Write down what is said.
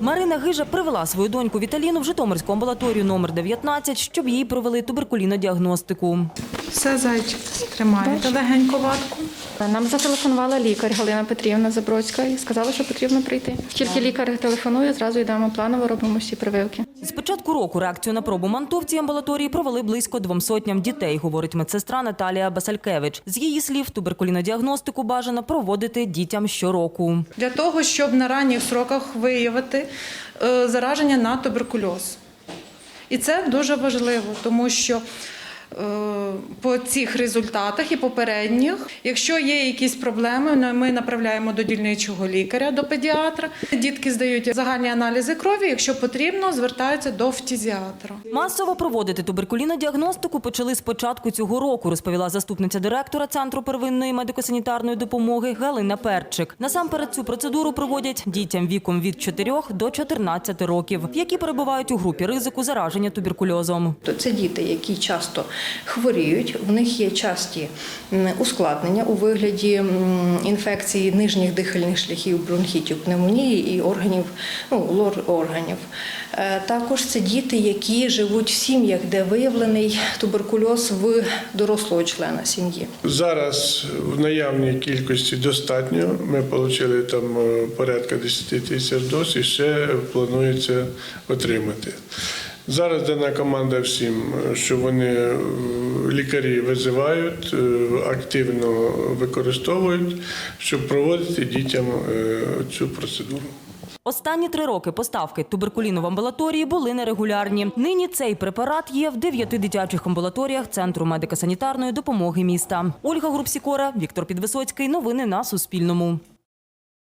Марина Гижа привела свою доньку Віталіну в Житомирську амбулаторію номер 19, щоб їй провели туберкулінодіагностику. Все, зайчик, тримаєте легенько ватку. Нам зателефонувала лікар Галина Петрівна Забродська і сказала, що потрібно прийти. Тільки лікар телефонує, зразу йдемо планово, робимо всі прививки. З початку року реакцію на пробу манту в цій амбулаторії провели близько двом сотням дітей, говорить медсестра Наталія Басалькевич. З її слів, туберкулінодіагностику бажано проводити дітям щороку. Для того, щоб на ранніх сроках виявити е, зараження на туберкульоз. І це дуже важливо, тому що по цих результатах і попередніх, якщо є якісь проблеми, ми направляємо до дільничого лікаря, до педіатра. Дітки здають загальні аналізи крові. Якщо потрібно, звертаються до фтізіатра. Масово проводити туберкулінодіагностику почали з початку цього року, розповіла заступниця директора Центру первинної медико-санітарної допомоги Галина Перчик. Насамперед цю процедуру проводять дітям віком від 4 до 14 років, які перебувають у групі ризику зараження туберкульозом. То це діти, які часто хворіють, в них є часті ускладнення у вигляді інфекції нижніх дихальних шляхів, бронхітів, пневмонії і органів, ну, лор органів. Е, Також це діти, які живуть в сім'ях, де виявлений туберкульоз в дорослого члена сім'ї. Зараз в наявній кількості достатньо. Ми отримали там е, порядка 10 тисяч доз і ще планується отримати. Зараз дана команда всім, що вони е, лікарі визивають, е, активно використовують, щоб проводити дітям е, цю процедуру. Останні три роки поставки туберкуліну в амбулаторії були нерегулярні. Нині цей препарат є в дев'яти дитячих амбулаторіях Центру медико-санітарної допомоги міста. Ольга Групсікора, Віктор Підвисоцький. Новини на Суспільному.